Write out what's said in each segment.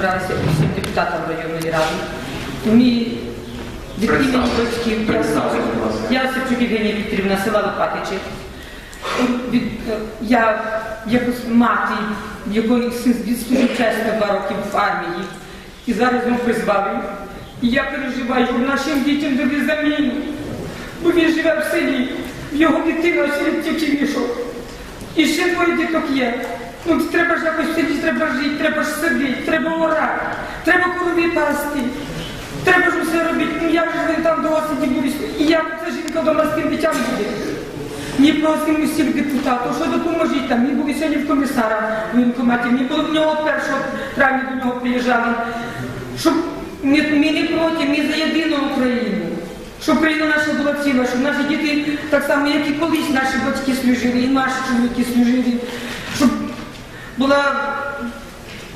зібралися усім депутатам районної ради. Мій від імені батьків я Севчук Євгенія Вікторівна, села Лопатичі. Е, я якось мати, якої син відслужив чесно два роки в армії, і зараз він призвали. І я переживаю, нашим дітям дали заміну. Бо він живе в селі, в його дитина ось тільки вийшов. І ще двоє діток є. Ну треба ж якось селі, треба жити, треба ж садити, треба орати, треба корові пасти. Треба ж усе робити. Ну як же вони там до осені будуть? І як ця жінка вдома з тим дитям буде? Ми просимо усіх депутатів, що допоможіть там. Ми були сьогодні в комісара в воєнкоматі, ми були в нього 1 травня до нього приїжджали. Щоб ми, ми не проти, ми за єдину Україну. Щоб Україна наша була ціла, щоб наші діти, так само, як і колись наші батьки служили, і наші чоловіки служили, щоб була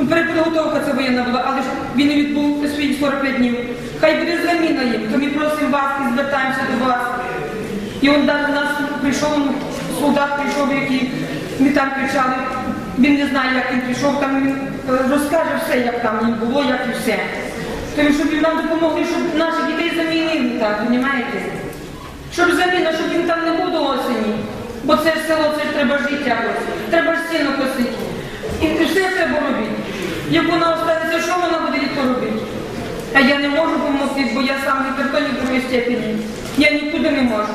перепідготовка це воєнна була, але ж він не відбув свої 45 днів. Хай буде заміна їм, то ми просимо вас і звертаємося до вас. І он навіть нас прийшов солдат, прийшов, який ми там кричали. Він не знає, як він прийшов, там він е, розкаже все, як там їм було, як і все. Тому щоб нам допомогли, щоб наших дітей замінили так, розумієте? Щоб заміна, щоб він там не був до осені. Бо це ж село, це ж треба жити якось. Треба ж сіно косити. І все треба робити. Як вона останеться, що вона буде літо робити? А я не можу допомогти, бо я сам гіпертонік другої степені. Я нікуди не можу.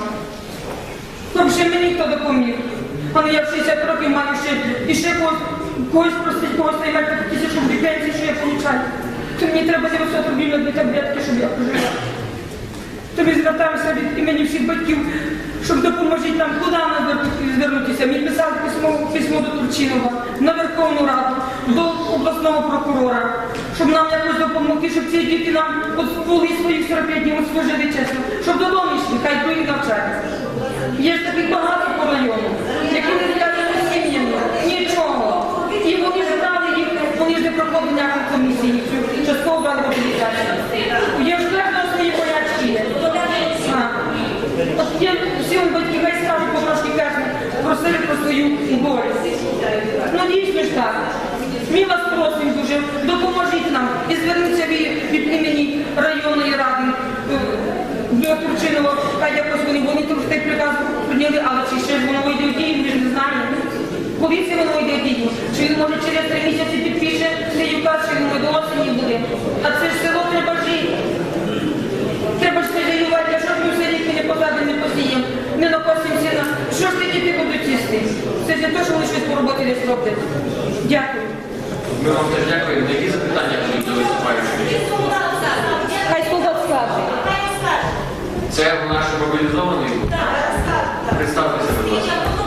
Щоб ще мені хто допоміг. А ну я в 60 років маю ще і ще когось, просить, когось наймати тисячу пенсії, що я получаю. То мені треба 900 рублів на дві таблетки, щоб я прожила. Тобі звертаємося від імені всіх батьків, щоб допоможіть нам, куди нам звернутися. Ми писали письмо, письмо до Турчинова, на Верховну Раду, до обласного прокурора, щоб нам якось допомогти, щоб ці діти нам були свої 45 днів служили чесно, щоб додому йшли, хай другі навчаються. Є ж таких багато по району, які не зв'язані з сім'ями, нічого. І вони ж брали їх, вони ж не проходили ніяку комісію, частково брали мобілізацію. Є ж кожного свої болячки. А. От є всі он батьки, хай скажуть потрошки кожен про свою болість. Ну дійсно ж так. Ми вас просимо дуже, допоможіть нам і зверніться від імені районної ради е, до Турчинова, хай якось вони, вони цей приказ прийняли, але чи ще ж воно вийде в дію, ми ж не знаємо. Це воно вийде в дію? Чи він може через три місяці підпише цей указ, чи він до осені буде? А це ж село треба жити. Треба ж хазяювати, а що ж ми все рік не посадимо, не посіємо, не накосимося на. Що ж ті діти будуть їсти? Це для того, що вони щось по роботі не роблять. Дякую. Ми вам теж дякуємо. Які запитання будуть до виступаючих? Хай солдат скаже. Це наш мобілізований? Представтеся, будь ласка.